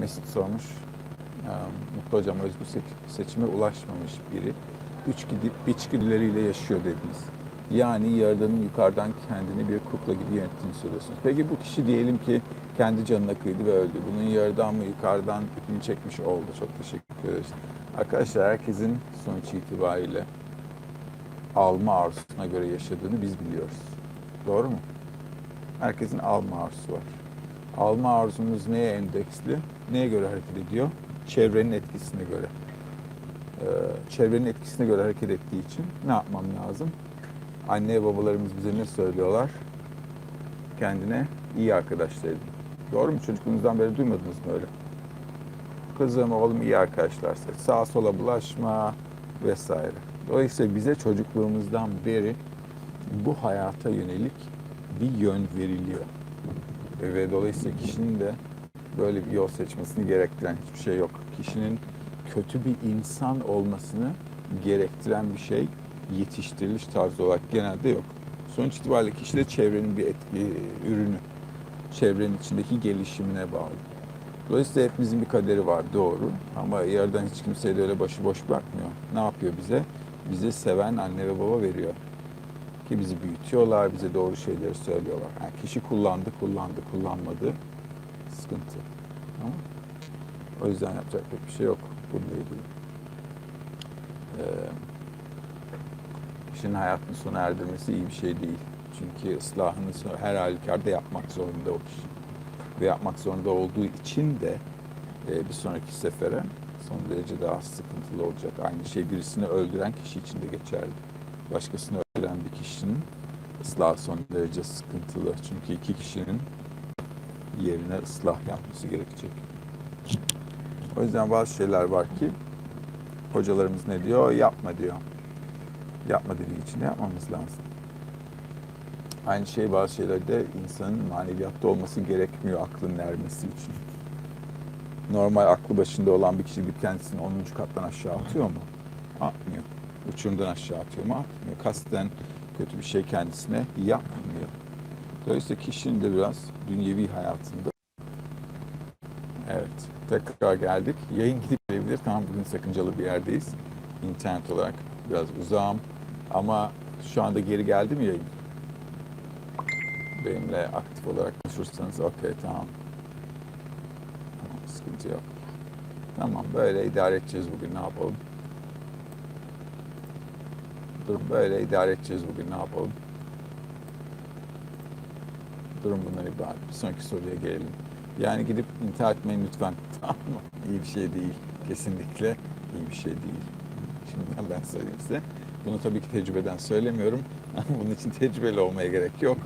Mesut sormuş. Mutlu Hocam özgür se- seçime ulaşmamış biri. Üç gidip içgüdüleriyle yaşıyor dediniz. Yani Yaradan'ın yukarıdan kendini bir kukla gibi yönettiğini söylüyorsunuz. Peki bu kişi diyelim ki kendi canına kıydı ve öldü. Bunun Yaradan mı yukarıdan ipini çekmiş oldu. Çok teşekkür ederiz. Arkadaşlar herkesin sonuç itibariyle alma arzusuna göre yaşadığını biz biliyoruz. Doğru mu? Herkesin alma arzusu var. Alma arzumuz neye endeksli? Neye göre hareket ediyor? Çevrenin etkisine göre. Ee, çevrenin etkisine göre hareket ettiği için ne yapmam lazım? Anne babalarımız bize ne söylüyorlar? Kendine iyi arkadaşlar edin. Doğru mu? Çocukluğunuzdan beri duymadınız mı öyle? Kızım, oğlum iyi arkadaşlar seç. Sağa sola bulaşma vesaire. Dolayısıyla bize çocukluğumuzdan beri bu hayata yönelik bir yön veriliyor. Ve dolayısıyla kişinin de böyle bir yol seçmesini gerektiren hiçbir şey yok. Kişinin kötü bir insan olmasını gerektiren bir şey yetiştiriliş tarzı olarak genelde yok. Sonuç itibariyle kişi de çevrenin bir etki, ürünü. Çevrenin içindeki gelişimine bağlı. Dolayısıyla hepimizin bir kaderi var doğru ama yerden hiç kimseyi de öyle başıboş bırakmıyor. Ne yapıyor bize? Bize seven anne ve baba veriyor. Ki bizi büyütüyorlar, bize doğru şeyleri söylüyorlar. Yani kişi kullandı, kullandı, kullanmadı. Sıkıntı. Ama o yüzden yapacak pek bir şey yok bununla ilgili. Ee, kişinin hayatını sona erdirmesi iyi bir şey değil. Çünkü ıslahını her halükarda yapmak zorunda o kişi. Ve yapmak zorunda olduğu için de e, bir sonraki sefere son derece daha sıkıntılı olacak. Aynı şey birisini öldüren kişi için de geçerli. Başkasını öldüren bir kişinin ıslah son derece sıkıntılı. Çünkü iki kişinin yerine ıslah yapması gerekecek. O yüzden bazı şeyler var ki hocalarımız ne diyor? Yapma diyor. Yapma dediği için yapmamız lazım. Aynı şey bazı şeylerde insanın maneviyatta olması gerekmiyor aklın ermesi için. Normal aklı başında olan bir kişi bir kendisini 10. kattan aşağı atıyor mu? Atmıyor. Uçurumdan aşağı atıyor mu? Atmıyor. Kasten kötü bir şey kendisine yapmıyor. Dolayısıyla kişinin de biraz dünyevi hayatında Evet, tekrar geldik. Yayın gidip gelebilir. Tamam bugün sakıncalı bir yerdeyiz. İnternet olarak biraz uzağım. Ama şu anda geri geldi mi yayın? Benimle aktif olarak konuşursanız okey tamam. Tamam sıkıntı yok. Tamam böyle idare edeceğiz bugün ne yapalım? Dur böyle idare edeceğiz bugün ne yapalım? Durum bundan ibaret. Bir sonraki soruya gelelim. Yani gidip intihar etmeyin lütfen. Tamam? İyi bir şey değil. Kesinlikle iyi bir şey değil. Şimdiden ben söyleyeyim size. Bunu tabii ki tecrübeden söylemiyorum. Bunun için tecrübeli olmaya gerek yok.